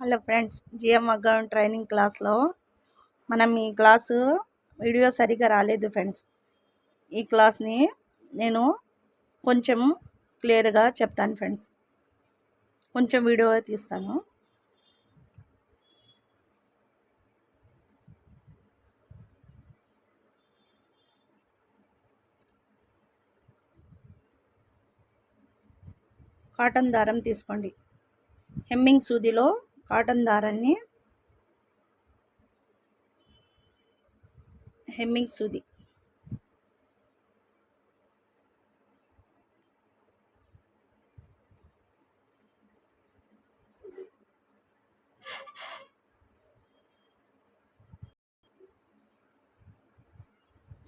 Hello friends GM మగ్గం training క్లాస్లో మనం ఈ క్లాసు వీడియో సరిగా రాలేదు ఫ్రెండ్స్. ఈ క్లాస్ని నేను కొంచెం క్లియర్గా చెప్తాను ఫ్రెండ్స్. కొంచెం వీడియో తీస్తాను. కాటన్ దారం తీసుకోండి. హెమ్మింగ్ సూదిలో కాటన్ దారాన్ని హెమ్మింగ్ సూది.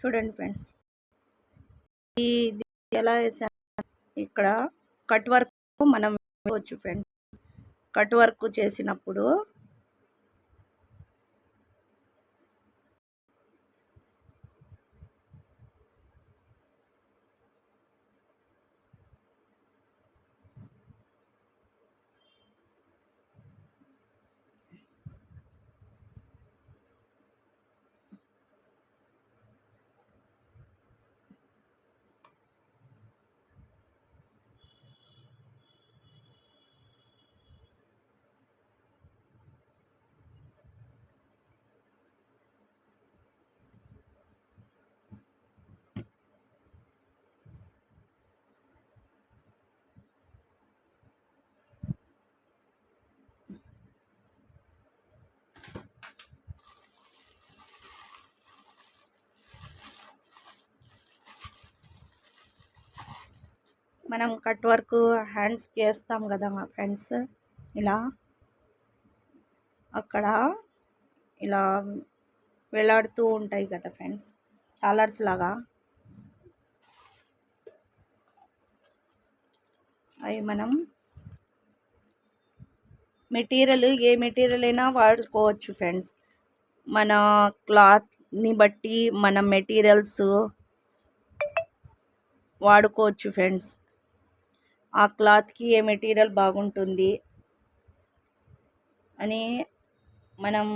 చూడండి ఫ్రెండ్స్. ఇది ఎలా వేసాను ఇక్కడ కట్ వర్క్ మనం వేయవచ్చు ఫ్రెండ్స్. కట్ వర్క్ చేసినప్పుడు మనం కట్ వర్క్ హ్యాండ్స్కి వేస్తాం కదా మా ఫ్రెండ్స్. ఇలా. అక్కడ ఇలా వేలాడుతూ ఉంటాయి కదా ఫ్రెండ్స్. చాలర్స్ లాగా. అవి మనం మెటీరియల్ ఏ మెటీరియల్ అయినా వాడుకోవచ్చు ఫ్రెండ్స్. మన క్లాత్ని బట్టి మన మెటీరియల్స్ వాడుకోవచ్చు ఫ్రెండ్స్. ఆ క్లాత్కి ఏ మెటీరియల్ బాగుంటుంది అని మనం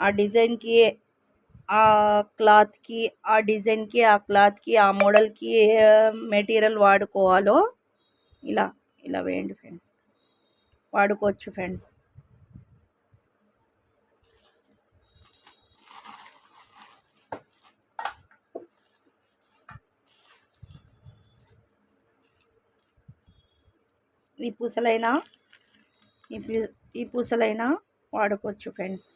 ఆ డిజైన్కి ఆ క్లాత్కి ఆ డిజైన్కి ఆ క్లాత్కి ఆ మోడల్కి ఏ మెటీరియల్ వాడుకోవాలో ఇలా ఇలా వేయండి ఫ్రెండ్స్. వాడుకోవచ్చు ఫ్రెండ్స్. ఈ పూసలైనా ఈ ఈ పూసలైనా వాడుకోవచ్చు ఫ్రెండ్స్.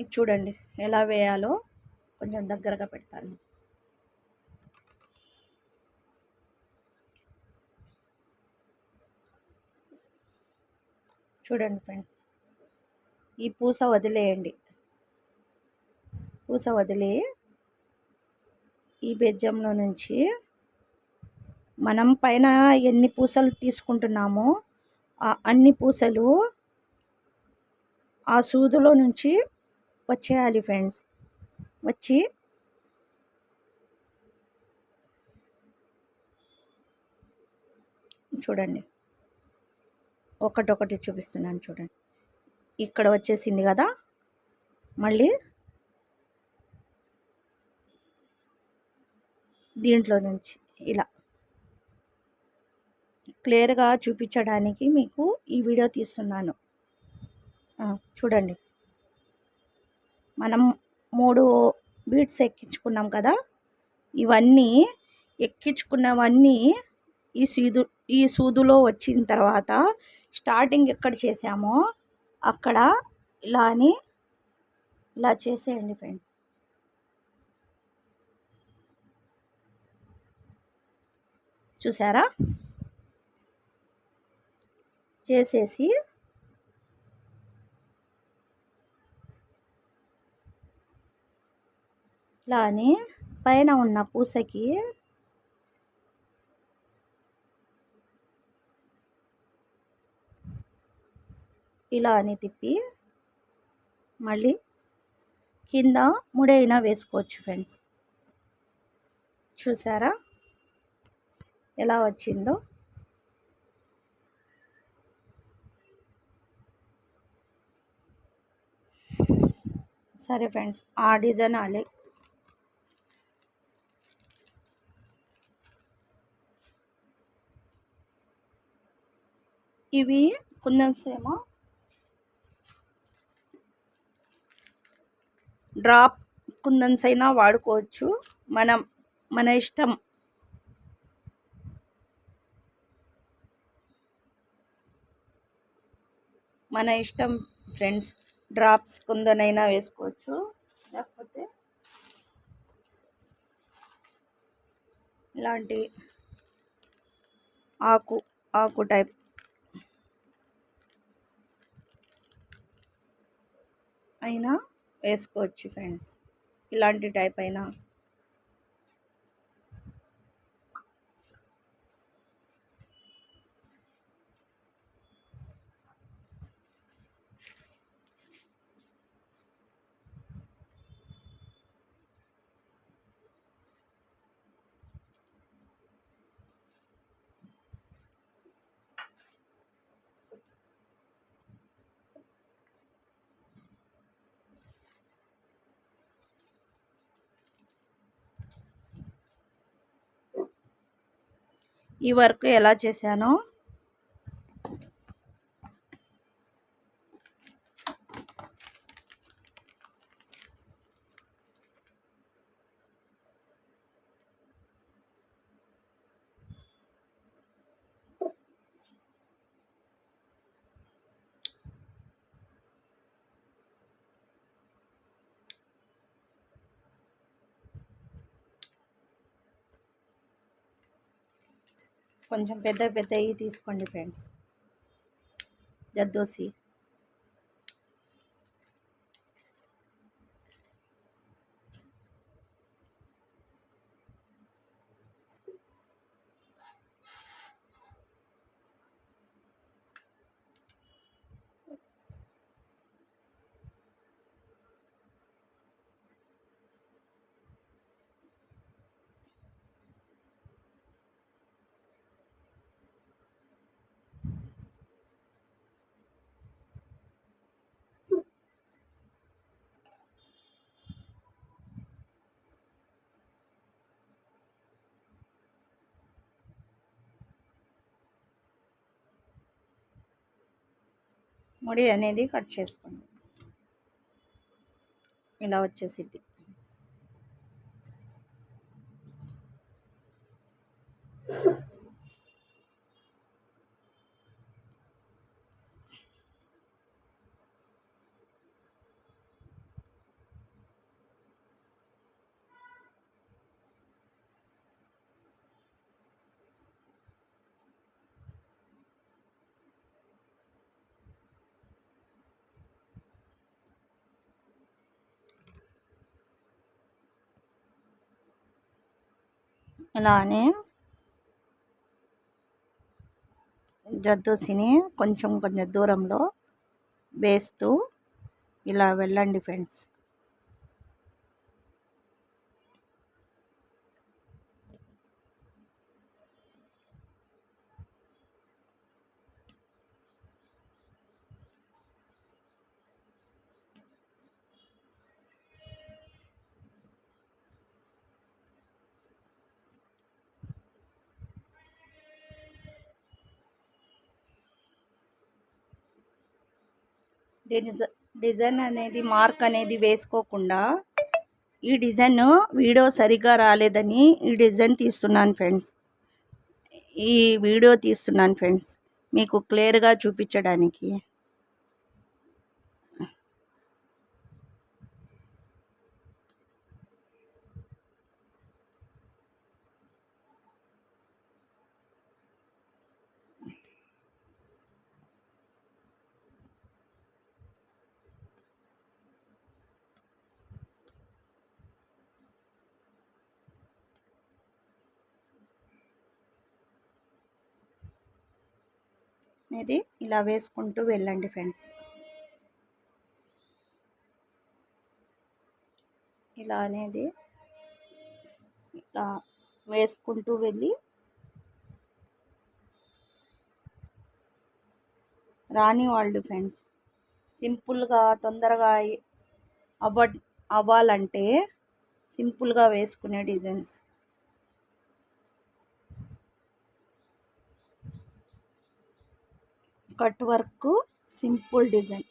ఇది చూడండి ఎలా వేయాలో కొంచెం దగ్గరగా పెడతాను. చూడండి ఫ్రెండ్స్ ఈ పూస వదిలేయండి. పూస వదిలే ఈ బెజ్జంలో నుంచి మనం పైన ఎన్ని పూసలు తీసుకుంటున్నామో అన్ని పూసలు ఆ సూదులో నుంచి వచ్చేయాలి ఫ్రెండ్స్. వచ్చి చూడండి. ఒకటొకటి చూపిస్తున్నాను చూడండి. ఇక్కడ వచ్చేసింది కదా. మళ్ళీ దీంట్లో నుంచి ఇలా. క్లియర్గా చూపించడానికి మీకు ఈ వీడియో తీస్తున్నాను. చూడండి. మనం మూడు బీట్స్ ఎక్కించుకున్నాం కదా? ఇవన్నీ ఎక్కించుకున్నవన్నీ ఈ సూదు ఈ సూదులో వచ్చిన తర్వాత స్టార్టింగ్ ఎక్కడ చేసామో అక్కడ ఇలా అని ఇలా చేసేయండి ఫ్రెండ్స్. చూసారా? చేసేసి ఇలా అని పైన ఉన్న పూసకి ఇలా అని తిప్పి మళ్ళీ కింద ముడైనా వేసుకోవచ్చు ఫ్రెండ్స్. చూసారా? ఎలా వచ్చిందో. సరే ఫ్రెండ్స్ ఆ డిజైన్ అలే. ఇవి కుందన్స్ ఏమో డ్రాప్ కుందన్స్ అయినా వాడుకోవచ్చు. మనం మన ఇష్టం మన ఇష్టం ఫ్రెండ్స్ డ్రాప్స్ కొందనైనా వేసుకోవచ్చు. లేకపోతే ఇలాంటి ఆకు ఆకు టైప్. అయినా వేసుకోవచ్చు ఫ్రెండ్స్. ఇలాంటి టైప్ అయినా ఈ వర్క్ ఎలా చేశానో కొంచెం పెద్ద పెద్దవి తీసుకోండి ఫ్రెండ్స్. జద్దోసి ముడి అనేది కట్ చేసుకోండి. ఇలా వచ్చేసిద్ది. ఇలానే జద్దోసిని కొంచెం కొంచెం దూరంలో వేస్తూ ఇలా వెళ్ళండి ఫ్రెండ్స్. డిజైన్ అనేది మార్క్ అనేది వేసుకోకుండా ఈ డిజైన్ వీడియో సరిగ్గా రాలేదని ఈ డిజైన్ తీస్తున్నాను ఫ్రెండ్స్. ఈ వీడియో తీస్తున్నాను ఫ్రెండ్స్. మీకు క్లియర్గా చూపించడానికి. అనేది ఇలా వేసుకుంటూ వెళ్ళండి ఫ్రెండ్స్. ఇలా అనేది ఇలా వేసుకుంటూ వెళ్ళి రాని వాళ్ళు ఫ్రెండ్స్ సింపుల్గా తొందరగా అవ్వ అవ్వాలంటే సింపుల్గా వేసుకునే designs. Cut work simple design.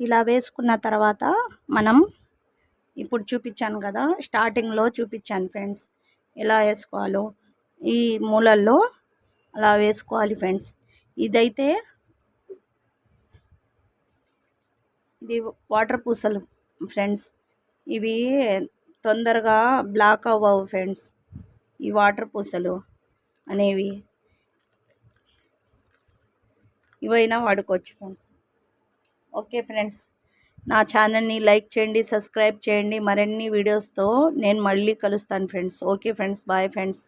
ఇలా వేసుకున్న తర్వాత మనం ఇప్పుడు చూపించాను కదా స్టార్టింగ్లో చూపించాను ఫ్రెండ్స్. ఎలా వేసుకోవాలో ఈ మూలల్లో అలా వేసుకోవాలి ఫ్రెండ్స్. ఇదైతే ఇది వాటర్ పూసలు ఫ్రెండ్స్. ఇవి తొందరగా బ్లాక్ అవ్వవు ఫ్రెండ్స్ ఈ వాటర్ పూసలు అనేవి. ఇవైనా వాడుకోవచ్చు ఫ్రెండ్స్. Okay friends. నా ఛానల్ని లైక్ చేయండి సబ్స్క్రైబ్ చేయండి. మరిన్ని వీడియోస్తో నేను మళ్ళీ కలుస్తాను friends. Okay friends. Bye friends.